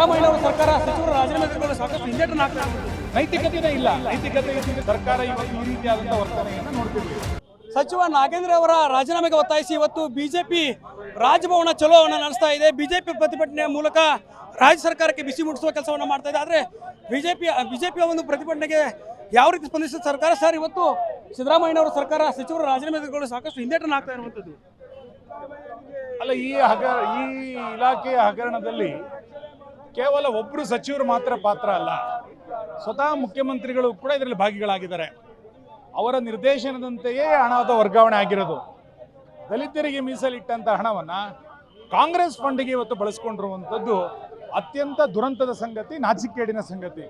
ಸಿದ್ದರಾಮಯ್ಯ ಅವರ ಸರ್ಕಾರ ಸಚಿವರು ರಾಜೀನಾಮೆ ಸಾಕಷ್ಟು ಹಿಂದೇಟನ್ನು ಹಾಕ್ತಾ ನೈತಿಕತೆ ನೈತಿಕತೆನೇ ಇಲ್ಲ. ನೈತಿಕತೆ ಸರ್ಕಾರ ಇವತ್ತು ಈ ರೀತಿಯಾದಂತಹ ವರ್ತನೆಯನ್ನು ನೋಡ್ತೀವಿ ಸಚಿವ ನಾಗೇಂದ್ರ ಅವರ ರಾಜೀನಾಮೆಗೆ ಒತ್ತಾಯಿಸಿ ಇವತ್ತು ಬಿಜೆಪಿ ರಾಜಭವನ ಚಲೋವನ್ನು ನಡೆಸ್ತಾ ಇದೆ. ಬಿಜೆಪಿ ಪ್ರತಿಭಟನೆಯ ಮೂಲಕ ರಾಜ್ಯ ಸರ್ಕಾರಕ್ಕೆ ಬಿಸಿ ಮುಟ್ಟಿಸುವ ಕೆಲಸವನ್ನು ಮಾಡ್ತಾ ಇದೆ. ಆದರೆ ಬಿಜೆಪಿ ಬಿಜೆಪಿಯ ಒಂದು ಪ್ರತಿಭಟನೆಗೆ ಯಾವ ರೀತಿ ಸ್ಪಂದಿಸಿದ ಸರ್ಕಾರ? ಸರ್ ಇವತ್ತು ಸಿದ್ದರಾಮಯ್ಯ ಅವರ ಸರ್ಕಾರ ಸಚಿವರು ರಾಜೀನಾಮೆ ತೆಗೆದುಕೊಳ್ಳಲು ಸಾಕಷ್ಟು ಹಿಂದೇಟನ್ನು ಹಾಕ್ತಾ ಇರುವಂಥದ್ದು ಅಲ್ಲ ಈ ಹಗ ಈ ಇಲಾಖೆಯ ಹಗರಣದಲ್ಲಿ ಕೇವಲ ಒಬ್ಬರು ಸಚಿವರು ಮಾತ್ರ ಪಾತ್ರ ಅಲ್ಲ ಸ್ವತಃ ಮುಖ್ಯಮಂತ್ರಿಗಳು ಕೂಡ ಇದರಲ್ಲಿ ಭಾಗಿಗಳಾಗಿದ್ದಾರೆ. ಅವರ ನಿರ್ದೇಶನದಂತೆಯೇ ಹಣದ ವರ್ಗಾವಣೆ ಆಗಿರೋದು. ದಲಿತರಿಗೆ ಮೀಸಲಿಟ್ಟಂತ ಹಣವನ್ನ ಕಾಂಗ್ರೆಸ್ ಫಂಡ್ಗೆ ಇವತ್ತು ಬಳಸ್ಕೊಂಡಿರುವಂಥದ್ದು ಅತ್ಯಂತ ದುರಂತದ ಸಂಗತಿ ನಾಚಿಕೇಡಿನ ಸಂಗತಿ.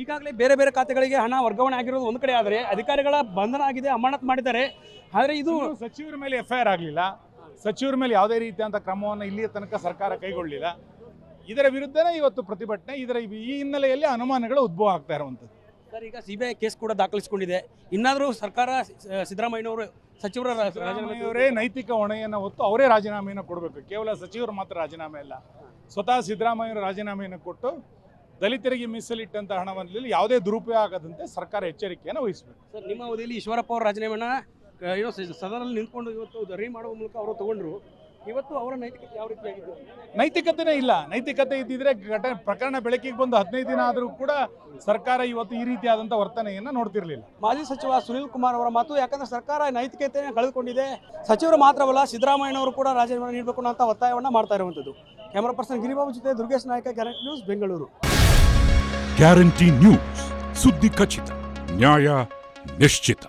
ಈಗಾಗಲೇ ಬೇರೆ ಬೇರೆ ಖಾತೆಗಳಿಗೆ ಹಣ ವರ್ಗಾವಣೆ ಆಗಿರೋದು ಒಂದು ಕಡೆ ಆದರೆ ಅಧಿಕಾರಿಗಳ ಬಂಧನ ಆಗಿದೆ ಅಮಾನತ್ ಮಾಡಿದ್ದಾರೆ. ಆದರೆ ಇದು ಇದು ಸಚಿವರ ಮೇಲೆ ಎಫ್ ಐ ಆರ್ ಆಗಲಿಲ್ಲ. ಸಚಿವರ ಮೇಲೆ ಯಾವುದೇ ರೀತಿಯಾದಂಥ ಕ್ರಮವನ್ನು ಇಲ್ಲಿಯ ತನಕ ಸರ್ಕಾರ ಕೈಗೊಳ್ಳಲಿಲ್ಲ. ಇದರ ವಿರುದ್ಧನೇ ಇವತ್ತು ಪ್ರತಿಭಟನೆ ಇದರ ಈ ಹಿನ್ನೆಲೆಯಲ್ಲಿ ಅನುಮಾನಗಳು ಉದ್ಭವ ಆಗ್ತಾ ಇರುವಂಥದ್ದು. ಸರ್ ಈಗ ಸಿಬಿಐ ಕೇಸ್ ಕೂಡ ದಾಖಲಿಸಿಕೊಂಡಿದೆ. ಇನ್ನಾದರೂ ಸರ್ಕಾರ ಸಿದ್ದರಾಮಯ್ಯವರು ಸಿದ್ದರಾಮಯ್ಯನವರು ಸಚಿವರ ಅವರೇ ನೈತಿಕ ಹೊಣೆಯನ್ನು ಹೊತ್ತು ಅವರೇ ರಾಜೀನಾಮೆಯನ್ನು ಕೊಡಬೇಕು. ಕೇವಲ ಸಚಿವರು ಮಾತ್ರ ರಾಜೀನಾಮೆ ಅಲ್ಲ. ಸ್ವತಃ ಸಿದ್ದರಾಮಯ್ಯವರು ರಾಜೀನಾಮೆಯನ್ನು ಕೊಟ್ಟು ದಲಿತರಿಗೆ ಮೀಸಲಿಟ್ಟಂತ ಹಣವನ್ನು ಯಾವುದೇ ದುರುಪಯೋಗ ಆಗದಂತೆ ಸರ್ಕಾರ ಎಚ್ಚರಿಕೆಯನ್ನು ವಹಿಸಬೇಕು. ಸರ್ ನಿಮ್ಮ ಅವಧಿಯಲ್ಲಿ ಈಶ್ವರಪ್ಪ ಅವರ ರಾಜೀನಾಮೆಯನ್ನು ಏನೋ ಸದನದಲ್ಲಿ ನಿಂತ್ಕೊಂಡು ಇವತ್ತು ಧರಿ ಮಾಡುವ ಮೂಲಕ ಅವರು ತಗೊಂಡ್ರು. ಇವತ್ತು ಅವರ ನೈತಿಕತೆ ಯಾವ ರೀತಿ ನೈತಿಕತೆನೇ ಇಲ್ಲ. ನೈತಿಕತೆ ಇದ್ದಿದ್ರೆ ಘಟನೆ ಪ್ರಕರಣ ಬೆಳಕಿಗೆ ಬಂದು ಹದಿನೈದು ದಿನ ಆದರೂ ಕೂಡ ಸರ್ಕಾರ ಇವತ್ತು ಈ ರೀತಿಯಾದಂಥ ವರ್ತನೆಯನ್ನ ನೋಡ್ತಿರಲಿಲ್ಲ. ಮಾಜಿ ಸಚಿವ ಸುನೀಲ್ ಕುಮಾರ್ ಅವರ ಮಾತು ಯಾಕಂದ್ರೆ ಸರ್ಕಾರ ನೈತಿಕತೆಯನ್ನು ಕಳೆದುಕೊಂಡಿದೆ. ಸಚಿವರು ಮಾತ್ರವಲ್ಲ ಸಿದ್ದರಾಮಯ್ಯನವರು ಕೂಡ ರಾಜೀನಾಮೆ ನೀಡಬೇಕು ಅಂತ ಒತ್ತಾಯವನ್ನು ಮಾಡ್ತಾ ಇರುವಂಥದ್ದು. ಕ್ಯಾಮರಾ ಪರ್ಸನ್ ಗಿರಿಬಾಬು ಜೊತೆ Durgesh Nayaka guarantee news Bengaluru. Guarantee news ಸುದ್ದಿ ಖಚಿತ ನ್ಯಾಯ ನಿಶ್ಚಿತ.